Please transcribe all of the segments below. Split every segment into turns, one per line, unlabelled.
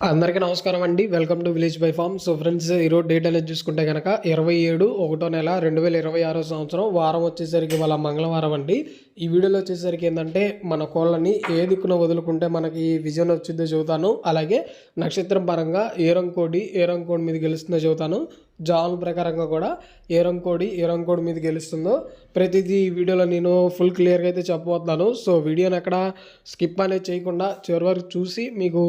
అందరికీ నమస్కారం అండి. Welcome to village by farm so friends ఈరోజు డేట్ అనేది చూసుకుంటే కనుక ఇరవై ఏడు ఒకటో నెల రెండు వేల ఇరవై ఆరో సంవత్సరం వారం వచ్చేసరికి వాళ్ళ మంగళవారం అండి. ఈ వీడియోలో వచ్చేసరికి ఏంటంటే మన కోళ్ళని ఏ దిక్కున వదులుకుంటే మనకి విజయం వచ్చిందో చెబుతాను అలాగే నక్షత్రం పరంగా ఏ ఏరంకోడి ఏ మీద గెలుస్తుందో చెబుతాను జాన్ ప్రకారంగా కూడా ఏ రంకోడి ఏ రంకోడి మీద గెలుస్తుందో ప్రతిదీ ఈ వీడియోలో నేను ఫుల్ క్లియర్గా అయితే చెప్పబోతున్నాను. సో వీడియోని ఎక్కడ స్కిప్ అనేది చేయకుండా చివరి వరకు చూసి మీకు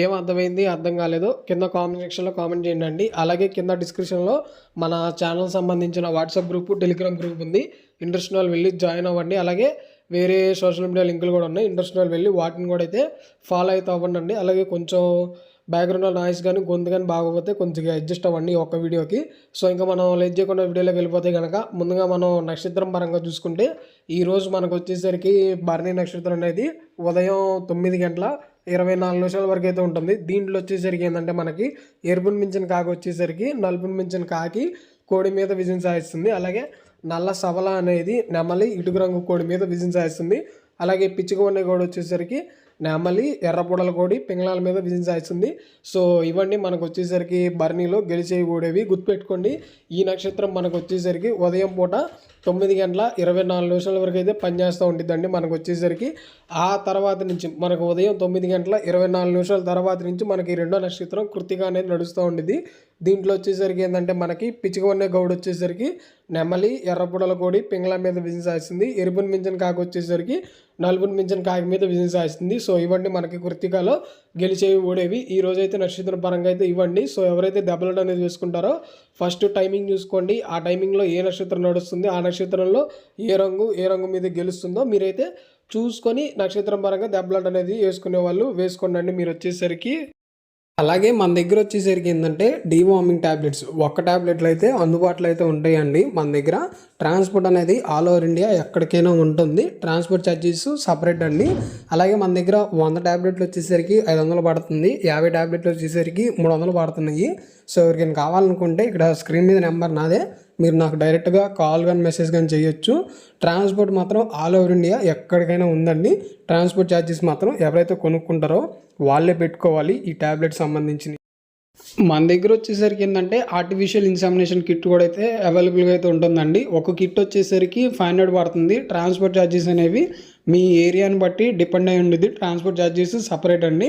ఏం అర్థమైంది అర్థం కాలేదు కింద కామెంట్ సెక్షన్లో కామెంట్ చేయండి అండి. అలాగే కింద డిస్క్రిప్షన్లో మన ఛానల్ సంబంధించిన వాట్సాప్ గ్రూప్ టెలిగ్రామ్ గ్రూప్ ఉంది. ఇంట్రెస్ట్ వెళ్ళి జాయిన్ అవ్వండి. అలాగే వేరే సోషల్ మీడియా లింకులు కూడా ఉన్నాయి. ఇంట్రెస్ట్ వెళ్ళి వాటిని కూడా అయితే ఫాలో అయితే అవ్వండి అలాగే కొంచెం బ్యాక్గ్రౌండ్లో నాయిస్ కానీ గొంతు కానీ బాగోపోతే కొంచెం అడ్జస్ట్ అవ్వండి ఒక్క వీడియోకి. సో ఇంకా మనం లేట్ చేయకుండా వీడియోలోకి వెళ్ళిపోతే కనుక ముందుగా మనం నక్షత్రం పరంగా చూసుకుంటే ఈరోజు మనకు వచ్చేసరికి భరణి నక్షత్రం అనేది ఉదయం తొమ్మిది గంటల ఇరవై నాలుగు నిమిషాల వరకు అయితే ఉంటుంది. దీంట్లో వచ్చేసరికి ఏంటంటే మనకి ఎరుపుని మించిన కాకి వచ్చేసరికి నలుపుని మించిన కాకి కోడి మీద విజయం సాధిస్తుంది. అలాగే నల్ల సవల అనేది నెమలి ఇటుకు రంగు కోడి మీద విజయం సాధిస్తుంది. అలాగే పిచ్చుకొనే కోడి వచ్చేసరికి నెమలి ఎర్రపొడలకోడి పింగళాల మీద విజయం సాధిస్తుంది సో ఇవన్నీ మనకు వచ్చేసరికి బర్నీలో గెలిచే ఓడేవి గుర్తుపెట్టుకోండి ఈ నక్షత్రం మనకు వచ్చేసరికి ఉదయం పూట తొమ్మిది గంటల ఇరవై నాలుగు నిమిషాల వరకు అయితే పనిచేస్తూ ఉంటుందండి మనకు వచ్చేసరికి ఆ తర్వాత నుంచి మనకు ఉదయం తొమ్మిది గంటల ఇరవై నాలుగు నిమిషాల తర్వాత నుంచి మనకి రెండో నక్షత్రం కృతిక అనేది నడుస్తూ ఉండేది దీంట్లో వచ్చేసరికి ఏంటంటే మనకి పిచ్చికొన్నే గౌడ్ వచ్చేసరికి నెమలి ఎర్రపుడల కోడి పింగళ మీద బిజినెస్ సాధిస్తుంది. ఎరుపుని మించిన కాకి వచ్చేసరికి నలుపుని మించిన కాకి మీద బిజినెస్ సాధిస్తుంది. సో ఇవన్నీ మనకి కృతికలో గెలిచేవి ఓడేవి. ఈ రోజు అయితే నక్షత్రం పరంగా అయితే ఇవ్వండి. సో ఎవరైతే దెబ్బలు అనేది వేసుకుంటారో ఫస్ట్ టైమింగ్ చూసుకోండి. ఆ టైమింగ్లో ఏ నక్షత్రం నడుస్తుంది ఆ నక్షత్రంలో ఏ రంగు ఏ రంగు మీద గెలుస్తుందో మీరైతే చూసుకొని నక్షత్రం పరంగా దెబ్బలాట అనేది వేసుకునే వాళ్ళు వేసుకోండి మీరు వచ్చేసరికి. అలాగే మన దగ్గర వచ్చేసరికి ఏంటంటే డీవార్మింగ్ ట్యాబ్లెట్స్ ఒక్క ట్యాబ్లెట్లు అయితే అందుబాటులో అయితే ఉంటాయండి మన దగ్గర. ట్రాన్స్పోర్ట్ అనేది ఆల్ ఓవర్ ఇండియా ఎక్కడికైనా ఉంటుంది. ట్రాన్స్పోర్ట్ ఛార్జెస్ సపరేట్ అండి. అలాగే మన దగ్గర వంద ట్యాబ్లెట్లు వచ్చేసరికి ఐదు వందలు పడుతుంది. యాభై ట్యాబ్లెట్లు వచ్చేసరికి మూడు వందలు పడుతున్నాయి. సో ఎవరికైనా కావాలనుకుంటే ఇక్కడ స్క్రీన్ మీద నెంబర్ నాదే. మీరు నాకు డైరెక్ట్గా కాల్ కానీ మెసేజ్ కానీ చేయొచ్చు. ట్రాన్స్పోర్ట్ మాత్రం ఆల్ ఓవర్ ఇండియా ఎక్కడికైనా ఉందండి. ట్రాన్స్పోర్ట్ ఛార్జెస్ మాత్రం ఎవరైతే కొనుక్కుంటారో వాళ్ళే పెట్టుకోవాలి ఈ ట్యాబ్లెట్ సంబంధించి మన దగ్గర వచ్చేసరికి ఏంటంటే ఆర్టిఫిషియల్ ఇన్సామినేషన్ కిట్ కూడా అయితే అవైలబుల్గా అయితే ఉంటుందండి. ఒక కిట్ వచ్చేసరికి ఫైవ్ హండ్రెడ్ పడుతుంది. ట్రాన్స్పోర్ట్ ఛార్జెస్ అనేవి మీ ఏరియాని బట్టి డిపెండ్ అయి ఉండేది ట్రాన్స్పోర్ట్ ఛార్జెస్ సపరేట్ అండి.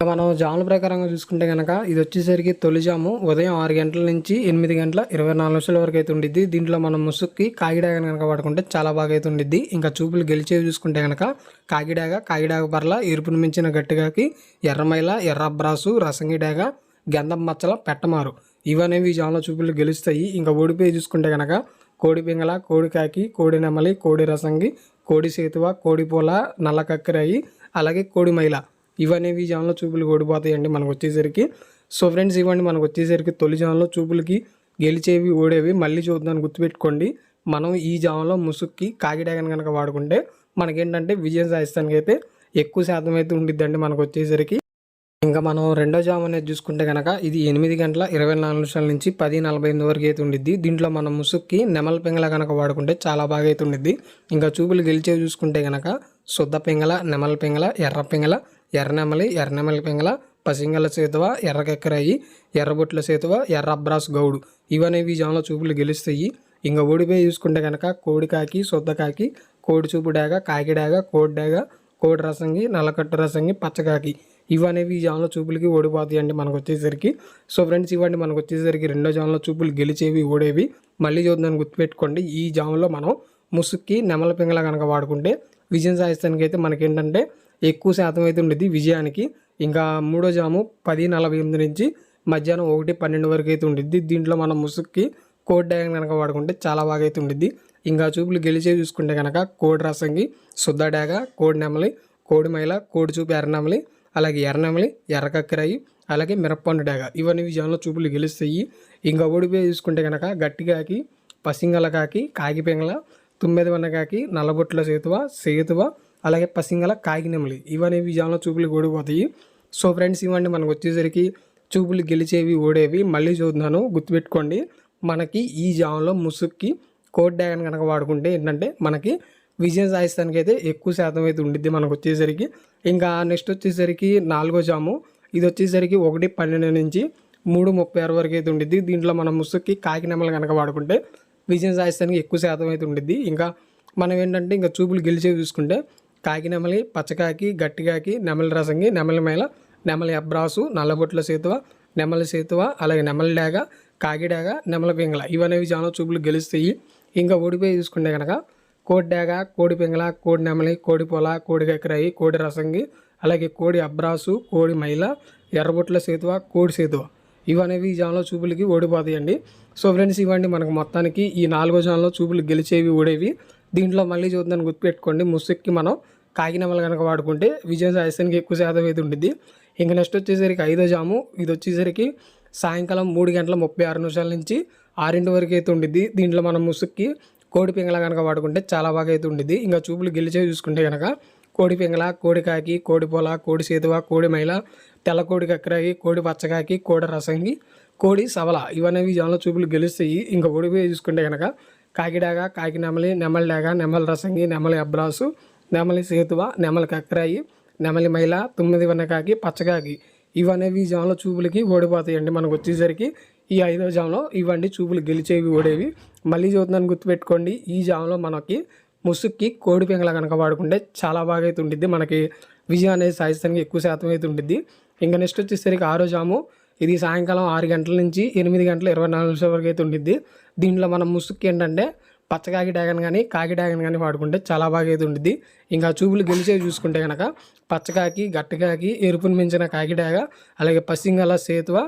మనం జాముల ప్రకారంగా చూసుకుంటే కనుక ఇది వచ్చేసరికి తొలి జాము. ఉదయం ఆరు గంటల నుంచి ఎనిమిది గంటల ఇరవై నాలుగు నిమిషాల వరకు అయితే ఉండిద్ది. దీంట్లో మనం ముసుక్కి కాకిడాగ కనుక వాడుకుంటే చాలా బాగా అయితే ఉండిద్ది. ఇంకా చూపులు గెలిచేవి చూసుకుంటే కనుక కాకిడాగ కాకిడాగ పర్ల ఎరుపును మించిన గట్టిగాకి ఎర్రమైల ఎర్రబ్రాసు రసంగిడాగ గంధం మచ్చల పెట్టమారు. ఇవనేవి ఈ జాముల చూపులు గెలుస్తాయి. ఇంకా ఓడిపోయి చూసుకుంటే కనుక కోడి పింగళ కోడి కాకి కోడి నెమలి కోడి రసంగి కోడి సేతువ కోడి పూల నల్ల కక్కిరాయి అలాగే కోడి మైల. ఇవనేవి జాన్లో చూపులు ఓడిపోతాయండి మనకు వచ్చేసరికి. సో ఫ్రెండ్స్ ఇవ్వండి మనకు వచ్చేసరికి తొలి జాన్లో చూపులకి గెలిచేవి ఓడేవి మళ్ళీ చూద్దాం గుర్తుపెట్టుకోండి. మనం ఈ జామలో ముసుక్కి కాకిడాగన్ కనుక వాడుకుంటే మనకేంటంటే విజయం సాధిస్తానికి అయితే ఎక్కువ శాతం అయితే ఉండిద్దండి మనకు వచ్చేసరికి. ఇంకా మనం రెండో జామ్ అనేది చూసుకుంటే కనుక ఇది ఎనిమిది గంటల ఇరవై నాలుగు నిమిషాల నుంచి పది నలభై ఎనిమిది వరకు అయితే ఉండిద్ది. దీంట్లో మనం ముసుక్కి నెమల పింగళ కనుక వాడుకుంటే చాలా బాగా అయితే ఉండిద్ది. ఇంకా చూపులు గెలిచేవి చూసుకుంటే కనుక శుద్ధ పింగళ నెమల పింగళ ఎర్ర పింగళ ఎర్రనెమలి ఎర్రనెమలి పింగళ పసింగల సేతువ ఎర్రకెక్కరాయి ఎర్రబొట్ల సేతువ ఎర్ర అబ్రాస్ గౌడు. ఇవనేవి జాన్లో చూపులు గెలుస్తాయి. ఇంకా ఓడిపోయి చూసుకుంటే కనుక కోడి కాకి శుద్ధ కాకి కోడి చూపు డాగ కాకి డాగ కోడి డాగ కోడి రసంగి నల్లకట్టు రసంగి పచ్చకాకి ఇవనేవి ఈ జాన్లో చూపులకి ఓడిపోతాయి అండి మనకు వచ్చేసరికి. సో ఫ్రెండ్స్ ఇవన్నీ మనకు వచ్చేసరికి రెండో జాన్లో చూపులు గెలిచేవి ఓడేవి. మళ్ళీ చూద్దాన్ని గుర్తుపెట్టుకోండి. ఈ జామ్లో మనం ముసుక్కి నెమల పింగళ కనుక వాడుకుంటే విజయం సాధిస్తానికి అయితే మనకేంటంటే ఎక్కువ శాతం అయితే ఉండేది విజయానికి. ఇంకా మూడో జాము పది నలభై ఎనిమిది నుంచి మధ్యాహ్నం ఒకటి పన్నెండు వరకు అయితే ఉండిద్ది దీంట్లో మనం ముసుక్కి కోడ్ డ్యాగన్ కనుక వాడుకుంటే చాలా బాగా అయితే ఉండిద్ది ఇంకా చూపులు గెలిచే చూసుకుంటే కనుక కోడి రసంగి శుద్ధ డాగ కోడి నెమలి కోడి మైల కోడి చూపు ఎర్రనెమలి అలాగే ఎర్రనెమలి ఎర్రకక్కరాయి అలాగే మిరప్పండు డాగ ఇవన్నీ విజయంలో చూపులు గెలుస్తాయి. ఇంకా ఓడిపోయి చూసుకుంటే కనుక గట్టిగాకి పసింగల కాకి కాకిపెంగల తుమ్మెది వన్నకాకి నల్లబొట్ల సేతువ సేతువ అలాగే పసింగల కాకినెమలి ఇవన్నీ విజయంలో చూపులు ఓడిపోతాయి సో ఫ్రెండ్స్ ఇవ్వండి. మనకు వచ్చేసరికి చూపులు గెలిచేవి ఓడేవి. మళ్ళీ చూస్తున్నాను గుర్తుపెట్టుకోండి. మనకి ఈ జామ్లో ముసుక్కి కోట్ డ్యాగన్ కనుక వాడుకుంటే ఏంటంటే మనకి విజయం సాధిస్తానికి అయితే ఎక్కువ శాతం అయితే ఉండిద్ది మనకు వచ్చేసరికి. ఇంకా నెక్స్ట్ వచ్చేసరికి నాలుగో జాము. ఇది వచ్చేసరికి ఒకటి పన్నెండు నుంచి మూడు ముప్పై ఆరు వరకు అయితే ఉండిద్ది. దీంట్లో మనం ముసుక్కి కాకినెమలు కనుక వాడుకుంటే విజయం సాధిస్తానికి ఎక్కువ శాతం అయితే ఉండిద్ది. ఇంకా మనం ఏంటంటే ఇంకా చూపులు గెలిచేవి చూసుకుంటే కాకినెమలి పచ్చకాకి గట్టికాకి నెమలి రసంగి నెమలి మేళ నెమలి అబ్రాసు నల్లబొట్ల సేతువ నెమలి సేతువ అలాగే నెమలి డేగ కాకిడాగ నెమల పింగళ. ఇవనేవి చాలా చూపులు గెలుస్తాయి. ఇంకా ఓడిపోయి చూసుకుంటే కనుక కోడి డాగ కోడి పింగళ కోడి నెమలి కోడి పొల కోడి కక్కరాయి కోడి రసంగి అలాగే కోడి అబ్రాసు కోడి మైల ఎర్రబొట్ల సేతువ కోడి సేతువ. ఇవనేవి ఈ జాన్లో చూపులకి ఓడిపోతాయండి. సో ఫ్రెండ్స్ ఇవ్వండి మనకు మొత్తానికి ఈ నాలుగో జాన్లో చూపులు గెలిచేవి ఓడేవి. దీంట్లో మళ్ళీ చూద్దాం గుర్తుపెట్టుకోండి. ముసుక్కి మనం కాకినమలు కనుక వాడుకుంటే విజయం సాధిస్తానికి ఎక్కువ శాతం అయితే ఉంటుంది. ఇంకా నెక్స్ట్ వచ్చేసరికి ఐదో జాము. ఇది వచ్చేసరికి సాయంకాలం మూడు గంటల ముప్పై ఆరు నిమిషాల నుంచి ఆరింటి వరకు అయితే ఉండిద్ది. దీంట్లో మనం ముసుక్కి కోడి పింగళ కనుక వాడుకుంటే చాలా బాగా అయితే ఉండిద్ది. ఇంకా చూపులు గెలిచే చూసుకుంటే కనుక కోడి పింగళ కోడి కాకి కోడి పొల కోడి సేతువ కోడి మైల తెల్ల కోడి కక్కరాకి కోడి పచ్చకాకి కోడి రసంగి కోడి సవల ఇవనేవి జాన్లో చూపులు గెలుస్తాయి. ఇంకా ఓడిపోయి చూసుకుంటే కనుక కాకిడాగ కాకి నెమలి నెమలి డాగ నెమలి రసంగి నెమలి అబ్రాసు నెమలి సేతువ నెమలి కక్కరాయి నెమలి మైల తొమ్మిది వెనకాకి పచ్చకాకి ఇవనేవి ఈ జామ్లో చూపులకి ఓడిపోతాయండి మనకు వచ్చేసరికి. ఈ ఐదో జామ్లో ఇవన్నీ చూపులు గెలిచేవి ఓడేవి. మళ్ళీ చూద్దాన్ని గుర్తుపెట్టుకోండి ఈ జామ్లో మనకి ముసుక్కి కోడి పెంగల కనుక వాడుకుంటే చాలా బాగా అయితే ఉండిద్ది. మనకి విజయం అనేది సాధిస్తానికి ఎక్కువ శాతం అయితే ఉండిద్ది. ఇంకా నెక్స్ట్ వచ్చేసరికి ఆరో జాము. ఇది సాయంకాలం ఆరు గంటల నుంచి ఎనిమిది గంటల ఇరవై నాలుగు నిమిషాల వరకు అయితే ఉండిద్ది. దీంట్లో మనం ముసుక్కి ఏంటంటే పచ్చకాకి డ్యాగన్ కానీ కాకి డ్యాగన్ కానీ వాడుకుంటే చాలా బాగా అయితే ఉండిద్ది. ఇంకా చూపులు గెలిచేవి చూసుకుంటే కనుక పచ్చకాకి గట్టకాకి ఎరుపును మించిన కాకి డాగ అలాగే పసింగల సేతువ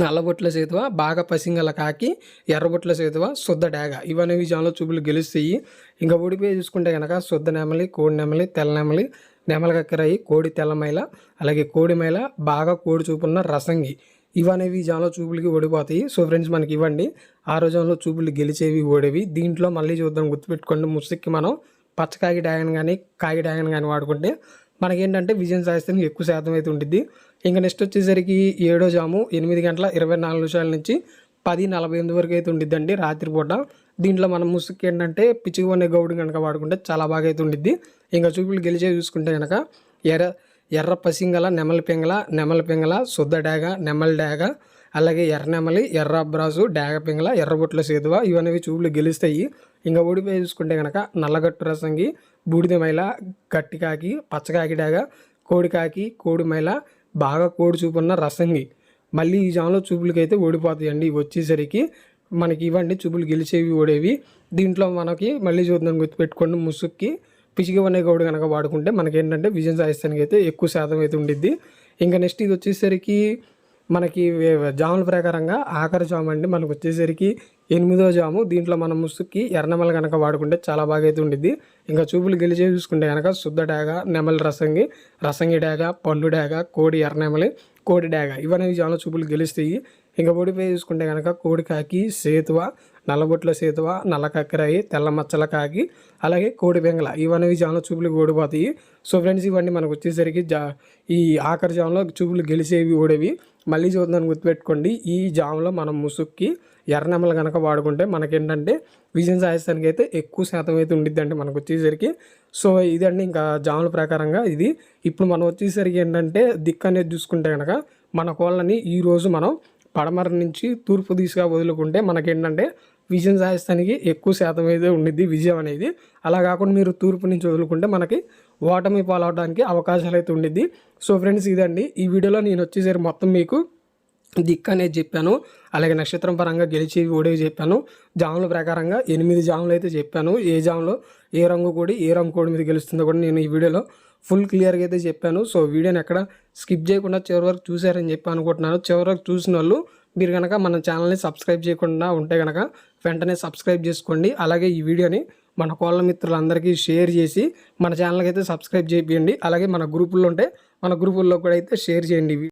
నల్లబొట్ల సేతువ బాగా పసింగల కాకి ఎర్రబొట్ల సేతువ శుద్ధ డాగ ఇవన్నీ విజయంలో చూపులు గెలుస్తాయి. ఇంకా ఓడిపోయి చూసుకుంటే కనుక శుద్ధ నెమలి కోడి నెమలి తెల్ల నెమలి నెమల కక్కరాయి కోడి తెల్లమైల అలాగే కోడి మైల బాగా కోడి చూపున్న రసంగి. ఇవనేవి జాలో చూపులకి ఓడిపోతాయి. సో ఫ్రెండ్స్ మనకి ఇవ్వండి. ఆ రోజుల్లో చూపులు గెలిచేవి ఓడేవి. దీంట్లో మళ్ళీ చూద్దాం గుర్తుపెట్టుకోండి. ముసుక్కి మనం పచ్చకాగి డ్యాగన్ కానీ కాగి డ్యాగన్ కానీ వాడుకుంటే మనకేంటంటే విజయం సాధిస్తానికి ఎక్కువ శాతం అయితే ఉంటుంది ఇంకా నెక్స్ట్ వచ్చేసరికి ఏడో జాము ఎనిమిది గంటల ఇరవై నాలుగు నిమిషాల నుంచి పది నలభై ఎనిమిది వరకు అయితే ఉండిద్దండి రాత్రిపూట. దీంట్లో మనం ముసుగు ఏంటంటే పిచ్చిగా గౌడు కనుక వాడుకుంటే చాలా బాగా అయితే ఉండిద్ది. ఇంకా చూపులు గెలిచే చూసుకుంటే కనుక ఎర్ర ఎర్ర పసింగల నెమలి పింగల నెమలి పింగల శుద్ధ డేగ నెమలి డాగ అలాగే ఎర్ర నెమలి ఎర్ర అబ్రాసు డేగ పింగల ఎర్రబొట్ల సేతువ ఇవన్నీ చూపులు గెలుస్తాయి. ఇంకా ఓడిపోయి చూసుకుంటే కనుక నల్లగట్టు రసంగి బూడిద మైల గట్టికాకి పచ్చకాకి డాగ కోడికాకి కోడి మైల బాగా కోడి చూపున్న రసంగి. మళ్ళీ ఈ జాన్లో చూపులకి అయితే ఓడిపోతాయండి. వచ్చేసరికి మనకి ఇవ్వండి చూపులు గెలిచేవి ఓడేవి. దీంట్లో మనకి మళ్ళీ చూద్దాం గుర్తుపెట్టుకోండి ముసుక్కి. పిచ్చిగవనే గౌడు కనుక వాడుకుంటే మనకి ఏంటంటే విజయం సాధిస్తానికి అయితే ఎక్కువ శాతం అయితే ఉండిద్ది. ఇంకా నెక్స్ట్ ఇది వచ్చేసరికి మనకి జాముల ప్రకారంగా ఆఖరి జాము అండి. మనకు వచ్చేసరికి ఎనిమిదో జాము. దీంట్లో మనం ముసుక్కి ఎర్రనెమలు కనుక వాడుకుంటే చాలా బాగా అయితే ఉండిద్ది. ఇంకా చూపులు గెలిచే చూసుకుంటే కనుక శుద్ధ డాగ నెమలి రసంగి రసంగి డాగ పండు డాగ కోడి ఎర్రనెమలి కోడి డాగ ఇవన్నీ జాములు చూపులు గెలుస్తాయి. ఇంకా పొడిపోయి చూసుకుంటే కనుక కోడి కాకి సేతువ నల్లబొట్ల సేతువ నల్ల కక్కరాయి తెల్ల మచ్చల కాకి అలాగే కోడి బెంగళ. ఇవన్నీ జాముల చూపులు ఓడిపోతాయి సో ఫ్రెండ్స్ ఇవన్నీ మనకు వచ్చేసరికి జా ఈ ఆఖరి జాములో చూపులు గెలిచేవి ఓడేవి మళ్ళీ చూద్దాన్ని గుర్తుపెట్టుకోండి. ఈ జాములో మనం ముసుక్కి ఎర్రనెమ్మలు కనుక వాడుకుంటే మనకేంటంటే విజయం సాధిస్తానికి అయితే ఎక్కువ శాతం అయితే ఉండిద్దండి మనకు వచ్చేసరికి. సో ఇదండి ఇంకా జాముల ప్రకారంగా ఇది. ఇప్పుడు మనం వచ్చేసరికి ఏంటంటే దిక్కు అనేది చూసుకుంటే కనుక మన కోళ్ళని ఈరోజు మనం పడమర నుంచి తూర్పు దిశగా వదులుకుంటే మనకేంటంటే విజయం సాధిస్తానికి ఎక్కువ శాతం అయితే ఉండిద్ది విజయం అనేది. అలా కాకుండా మీరు తూర్పు నుంచి వదులుకుంటే మనకి ఓటమి పాలవడానికి అవకాశాలు అయితే ఉండిద్ది. సో ఫ్రెండ్స్ ఇదండి. ఈ వీడియోలో నేను వచ్చేసరికి మొత్తం మీకు దిక్కు అనేది చెప్పాను. అలాగే నక్షత్రం పరంగా గెలిచి ఓడేవి చెప్పాను. జాముల ప్రకారంగా ఎనిమిది జాములు అయితే చెప్పాను. ఏ జాములో ఏ రంగు కోడి ఏ రంగు కోడి మీద గెలుస్తుందో కూడా నేను ఈ వీడియోలో ఫుల్ క్లియర్గా అయితే చెప్పాను. సో వీడియోని ఎక్కడ స్కిప్ చేయకుండా చివరి వరకు చూశారని చెప్పి అనుకుంటున్నాను. చివరి వరకు చూసిన వాళ్ళు మీరు కనుక మన ఛానల్ని సబ్స్క్రైబ్ చేయకుండా ఉంటే కనుక వెంటనే సబ్స్క్రైబ్ చేసుకోండి. అలాగే ఈ వీడియోని మన కోళ్ళ మిత్రులందరికీ షేర్ చేసి మన ఛానల్కి అయితే సబ్స్క్రైబ్ చేయండి. అలాగే మన గ్రూపుల్లో ఉంటే మన గ్రూపుల్లో కూడా అయితే షేర్ చేయండి.